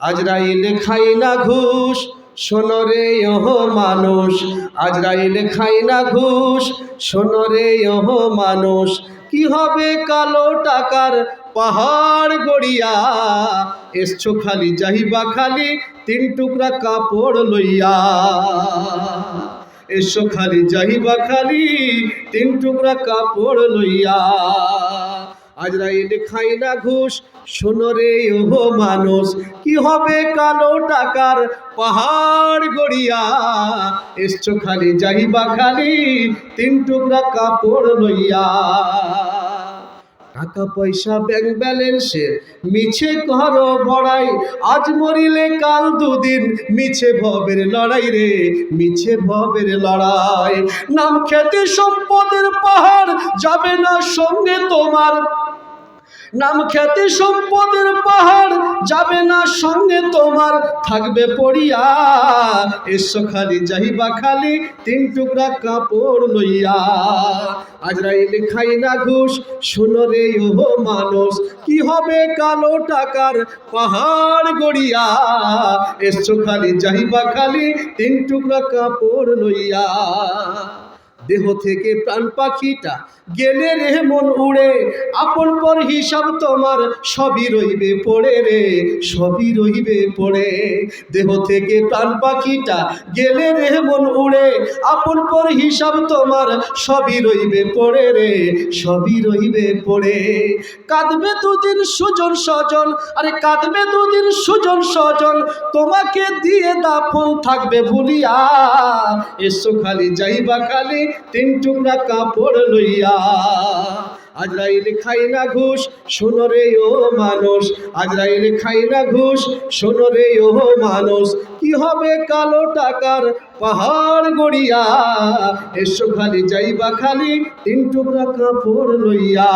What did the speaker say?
আজরাইলে খাই না ঘুষ শোনরে ওহ মানুষ। আজরাইলে খাই না ঘুষ শোনরে ওহ মানুষ। কি হবে কালো টাকার পাহাড় গড়িয়া? এসছো খালি যাহিবা খালি তিন টুকরা কাপড় লইয়া। এসো খালি যাহিবা খালি তিন টুকরা কাপড় লইয়া। আজরাইল খাই না ঘুষ। শোনো রে ওহো মানুষ, কি হবে কালো টাকার পাহাড় গড়িয়া? এসছো খালি যাহিবা খালি, তিন টুকরা কাপড় লইয়া। টাকা পয়সা ব্যাংক ব্যালেন্সে মিছে করো বড়াই। আজ মরিলে কাল দুদিন মিছে ভবের লড়াই রে, মিছে ভবের লড়াই। নাম খ্যাতি সম্পদের পাহাড় যাবে না সঙ্গে তোমার। নাম খ্যাতি সম্পদের পাহাড় যাবে না সঙ্গে তোমার, থাকবে পড়িয়া। এসো খালি, যাইবা খালি, তিন টুকরা কাপড় লইয়া। আজরাইল খাই না ঘুষ, শোনো রে ওহো মানুষ, কি হবে কালো টাকার পাহাড় গড়িয়া? এসো খালি, যাইবা খালি, তিন টুকরা কাপড় লইয়া। দেহ থেকে প্রাণ পাখিটা গেলে রে মন উড়ে, আপন পর হিসাব তোমার সবই রইবে পড়ে রে, সবই রইবে পড়ে। দেহ থেকে প্রাণ পাখিটা গেলে রে মন উড়ে, আপন পর হিসাব তোমার সবই রইবে পড়ে রে, সবই রইবে পড়ে। কাঁদবে দুদিন সুজন স্বজন, আরে কাঁদবে দুদিন সুজন স্বজন, তোমাকে দিয়ে দাফন থাকবে ভুলিয়া। এসো খালি যাইবা খালি তিন টুকরা কাপড় লইয়া। আজরাইল খাই না ঘুষ, শোনো রে ও মানুষ। আজরাইল খাই না ঘুষ, শোনো রে ও মানুষ। কি হবে কালো টাকার পাহাড় গড়িয়া? এসো খালি যাইবা খালি তিন টুকরা কাপড় লইয়া।